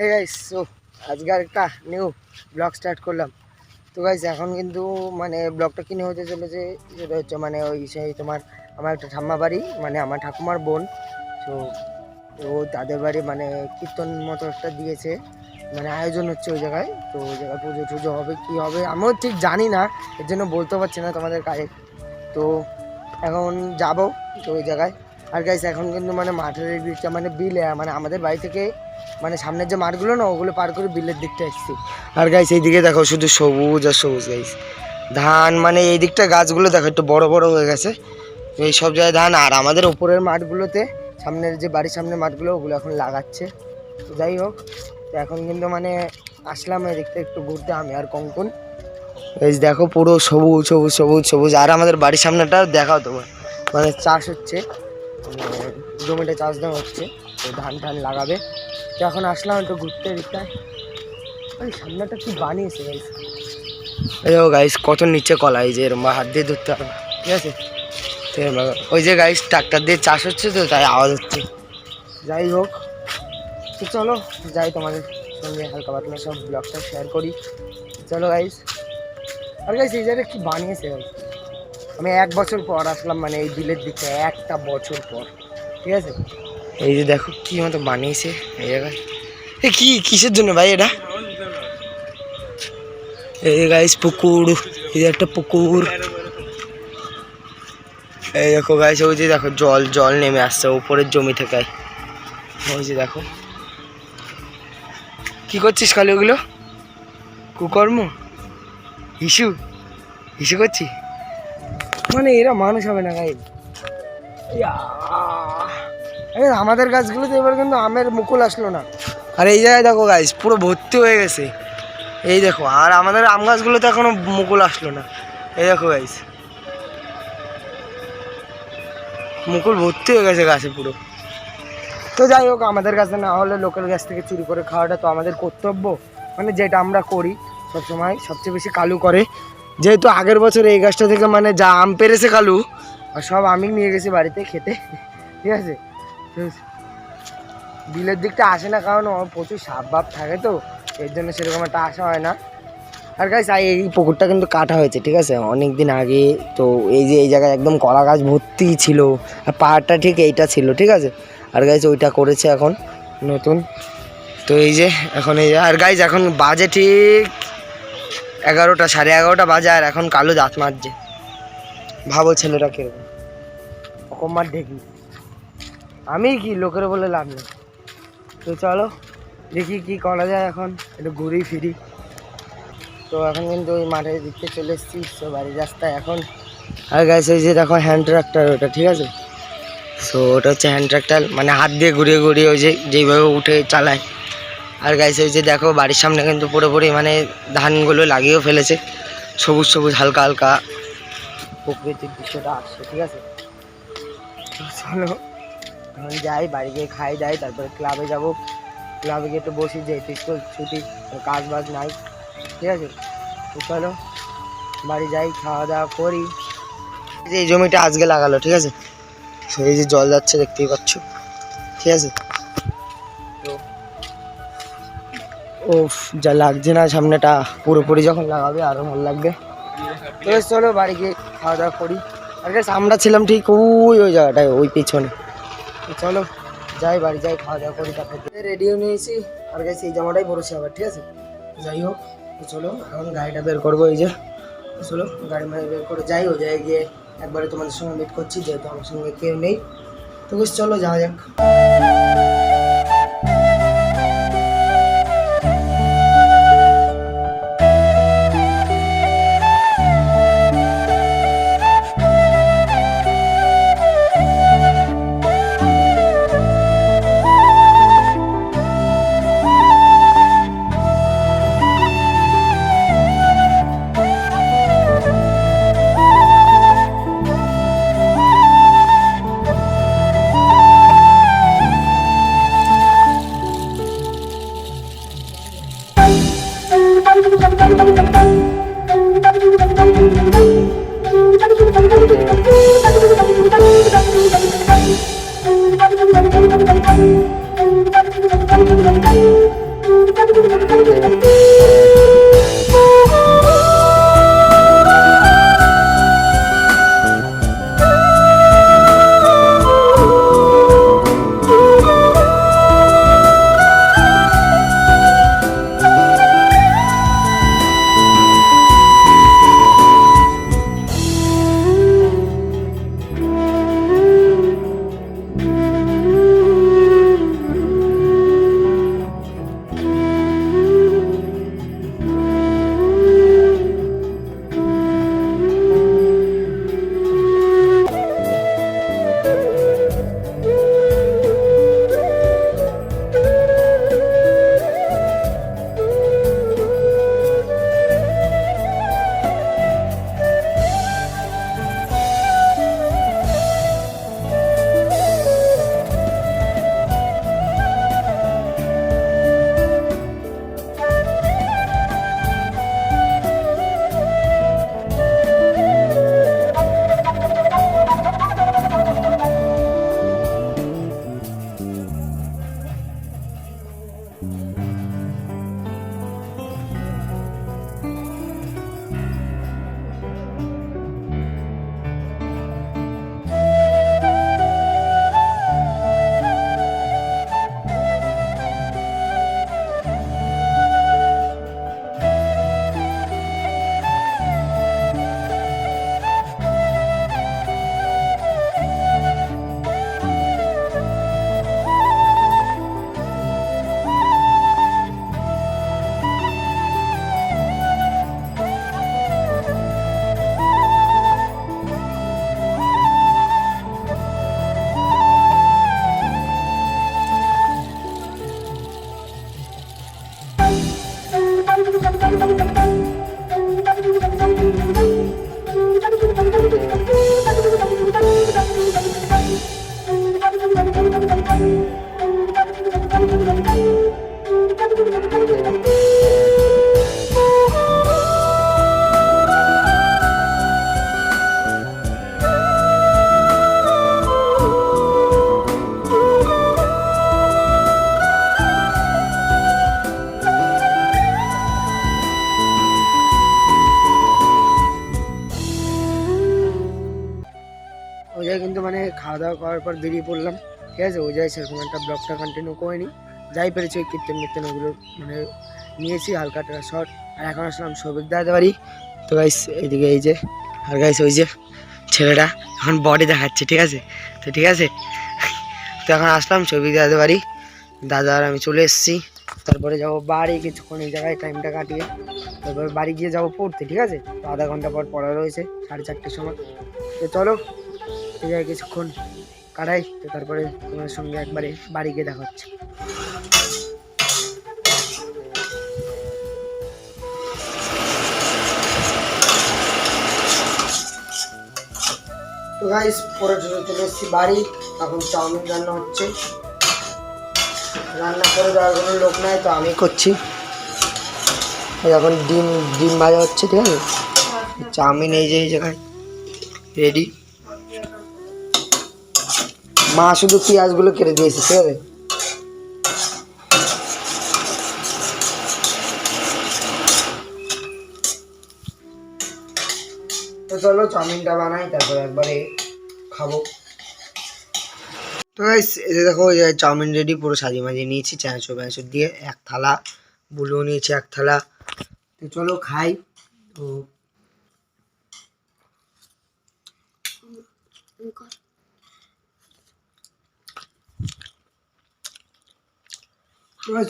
Hey guys so আজকে একটা new blog start করলাম। তো গাইস এখন কিন্তু মানে ব্লগটা কিনে হতে চলেছে যেটা হচ্ছে মানে ওই সেই তোমার আমার একটা ঠাম্মা বাড়ি মানে আমার ঠাকুমার বোন। তো ও তাদের বাড়ি মানে কীর্তন মতো একটা দিয়েছে মানে আয়োজন হচ্ছে ওই জায়গায়। তো ওই জায়গায় পুজো টুজো হবে, কি হবে আমিও ঠিক জানি না, এর জন্য বলতে পারছি না তোমাদের কাছে তো এখন যাব তো ওই জায়গায়। আর গাইস এখন কিন্তু মানে মাঠের এই দিকটা মানে বিলে মানে আমাদের বাড়ি থেকে মানে সামনের যে মাঠগুলো না, ওগুলো পার করে বিলের দিকটা এসেছি আর গাইস এই দিকে দেখো শুধু সবুজ আর সবুজ গাইস ধান মানে এই দিকটা গাছগুলো দেখো একটু বড় বড় হয়ে গেছে। এই সব জায়গায় ধান, আর আমাদের ওপরের মাঠগুলোতে সামনের যে বাড়ির সামনের মাঠগুলো, ওগুলো এখন লাগাচ্ছে। যাই হোক, তো এখন কিন্তু মানে আসলাম এদিকটা একটু ঘুরতে আমি আর কঙ্কন। এই দেখো পুরো সবুজ সবুজ সবুজ সবুজ। আর আমাদের বাড়ির সামনেটা দেখাও তোমার। মানে চাষ হচ্ছে। জমিটা চাষ দেওয়া হচ্ছে, তো ধান টান লাগাবে। তো এখন আসলাম একটু ঘুরতে দিকটায় ওই সামনেটা কি বানিয়েছে গাইস এই দেখো গাইস কত নিচে কলা, এই যে এরম হাত দিয়ে ধরতে হবে। ঠিক আছে? তো ওই যে গাইস ট্রাক্টর দিয়ে চাষ হচ্ছে তো, তাই আওয়াজ হচ্ছে। যাই হোক, তো চলো, যাই তোমাদের সঙ্গে হালকা পাতলা সব ব্লগটা শেয়ার করি। চলো গাইস আর গাইস এই জায়গাটা কি বানিয়েছে? গাইস আমি এক বছর পর আসলাম মানে এই বিলের দিকে, একটা বছর পর। ঠিক আছে? এই যে দেখো কি মতো বানিয়েছে এই জায়গায়। কি, কিসের জন্য ভাই এটা? এই গাইস পুকুর। এই একটা পুকুর। এই দেখো গাইস ওই যে দেখো, জল জল নেমে আসছে উপরের জমি থেকে। ওই যে দেখো। কি করছিস খালি ওগুলো? কুকর্ম? ইস্যু ইস্যু করছি মানে এরা মানুষ হবে না গাই আমাদের গাছগুলোতে এবার কিন্তু আমের মুকুল আসলো না। আর এই জায়গায় দেখো গাইস পুরো ভর্তি হয়ে গেছে। এই দেখো, আর আমাদের আম গাছগুলোতে এখনও মুকুল আসলো না। এই দেখো গাইস মুকুল ভর্তি হয়ে গেছে গাছে পুরো। তো যাই হোক, আমাদের কাছে না হলে লোকের গাছ থেকে চুরি করে খাওয়াটা তো আমাদের কর্তব্য। মানে যেটা আমরা করি সবসময় সবচেয়ে বেশি কালু করে। যেহেতু আগের বছর এই গাছটা থেকে মানে যা আম পেরেছে কালু, আর সব আমি নিয়ে গেছি বাড়িতে খেতে। ঠিক আছে? বিলের দিকটা আসে না কারণ প্রচুর সাপ বাপ থাকে তো, এর জন্য সেরকম একটা আসা হয় না। আর গাছ এই পুকুরটা কিন্তু কাটা হয়েছে, ঠিক আছে? অনেক দিন আগে তো এই যে এই জায়গায় একদম কলা গাছ ভর্তি ছিল, আর পাহাড়টা ঠিক এইটা ছিল, ঠিক আছে? আর গাইজ ওইটা করেছে এখন নতুন। তো এই যে এখন এই আর গাইজ এখন বাজে ঠিক এগারোটা, সাড়ে এগারোটা বাজে আর এখন কালো দাঁত মারছে ভাবো ছেলেটা কীরকম। অকম্মার ঢেকি আমি কি? লোকের বলে লাভ নেই। তো চলো, দেখি কি করা যায় এখন। একটু ঘুরি ফিরি। তো এখন কিন্তু ওই মাঠের দিকতে চলে এসেছি, তো বাড়ির রাস্তায় এখন। আর ওই যে দেখো হ্যান্ড ট্রাক্টর ওটা, ঠিক আছে? সো ওটা হচ্ছে হ্যান্ড ট্রাক্টর মানে হাত দিয়ে ঘুরিয়ে ঘুরিয়ে ওই যে যেইভাবে উঠে চালায়। আর গাইস ওই যে দেখো, বাড়ির সামনে কিন্তু পুরোপুরি মানে ধানগুলো লাগিয়েও ফেলেছে। সবুজ সবুজ, হালকা হালকা প্রকৃতির দৃশ্যটা আসছে, ঠিক আছে? চলো, এখন যাই, বাড়ি গিয়ে খাই দাই তারপরে ক্লাবে যাব। ক্লাবে গিয়ে একটু বসি, যেহেতু তো ছুটি কাজ বাজ নাই, ঠিক আছে? তো চলো, বাড়ি যাই, খাওয়া দাওয়া করি। যে এই জমিটা আজকে লাগালো, ঠিক আছে? সেই যে জল যাচ্ছে, দেখতেই পাচ্ছ, ঠিক আছে? ও যা লাগছে না সামনেটা। পুরোপুরি যখন লাগাবে আরও ভালো লাগবে। তো চলো বাড়ি গিয়ে খাওয়া দাওয়া করি। আর আমরা ছিলাম ঠিক ওই ওই জায়গাটায়, ওই পিছনে। চলো, যাই বাড়ি, যাই খাওয়া দাওয়া করি, তারপরে রেডিও নিয়েছি। আর গেছি এই জামাটাই পরেছি আবার, ঠিক আছে? যাই হোক চলো, এখন গাড়িটা বের করব, এই যে। চলো, গাড়ি মাড়ি বের করে যাই ও জায়গায় গিয়ে একবারে তোমাদের সঙ্গে মিট করছি, যেহেতু আমার সঙ্গে কেউ নেই। তো চলো, যাওয়া যাক। খাওয়া দাওয়া করার পর বেরিয়ে পড়লাম। ঠিক আছে? ওই জায়গায় সেরকম একটা ব্লগটা কন্টিনিউ করিনি। যাই পেরেছি ওই কীর্তন মীর্তন ওগুলো মানে নিয়েছি, হালকা একটা শর্ট আর এখন আসলাম সৌভিক দাদাতে বাড়ি। তো গাইস এইদিকে এই যে, আর গাইস ওই যে ছেলেটা এখন বডি দেখাচ্ছে, ঠিক আছে? তো ঠিক আছে? তো এখন আসলাম সৌভিক দাদাতে বাড়ি। দাদা আর আমি চলে এসেছি। তারপরে যাব বাড়ি, কিছুক্ষণ এই জায়গায় টাইমটা কাটিয়ে। তারপরে বাড়ি গিয়ে যাব পড়তে, ঠিক আছে? তো আধা ঘণ্টা পর পড়া রয়েছে, সাড়ে চারটের সময়। তো চলো জায়গায় কিছুক্ষণ কাটাই তো তারপরে তোমার সঙ্গে একবারে বাড়ি গিয়ে দেখা হচ্ছে। তো গাইস পরে চলে এসেছি বাড়ি। এখন চাউমিন রান্না হচ্ছে। রান্না করে দেওয়ার কোনো লোক নাই তো আমি করছি। এখন ডিম ডিম ভাজা হচ্ছে ঠিক আছে? চাউমিন এই যে এই জায়গায় রেডি মা শুধু পেঁয়াজগুলো কেটে দিয়েছে, ঠিক আছে? চলো চাউমিনটা বানাই, তারপরে একবারে খাব। তো এই দেখো চাউমিন রেডি পুরো সাজিয়ে মাজিয়ে নিয়েছি চাঁচো ব্যাঁচো দিয়ে এক থালা, বুলিও নিয়েছি এক থালা। তো চলো খাই। তো তো guys,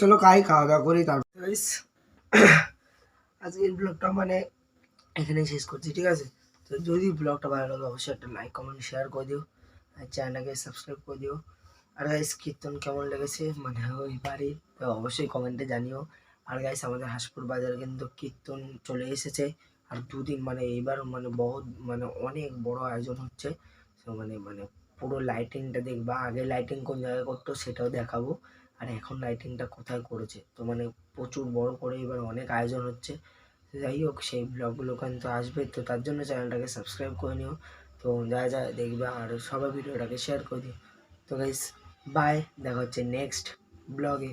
চলো খাই, খাওয়া দাওয়া করি, তারপর আজকের ব্লগটা মানে এখানেই শেষ করছি, ঠিক আছে? তো যদি ব্লগটা ভালো লাগে, অবশ্যই একটা লাইক কমেন্ট শেয়ার করে দিও, আর চ্যানেলটাকে সাবস্ক্রাইব করে দিও। আর গাইস কীর্তন কেমন লেগেছে? মানে ওই বাড়ির, তো অবশ্যই কমেন্টে জানিও। আর গাইস আমাদের হাসপুর বাজারে কিন্তু কীর্তন চলে এসেছে। আর দুদিন মানে এইবার মানে বহুত মানে অনেক বড় আয়োজন হচ্ছে। মানে মানে পুরো লাইটিংটা দেখবা, আগে লাইটিং কোন জায়গায় করতো সেটাও দেখাবো। আর এখন লাইটিংটা কোথায় করেছে? তো মানে প্রচুর বড় করে এবার অনেক আয়োজন হচ্ছে। যাই হোক, সেই ব্লগগুলো কিন্তু আসবে। তো তার জন্য চ্যানেলটাকে সাবস্ক্রাইব করে নিও। তো যা যা দেখবে আর সবাই ভিডিওটাকে শেয়ার করে দিও। তো গাইস বাই দেখা হচ্ছে নেক্সট ব্লগে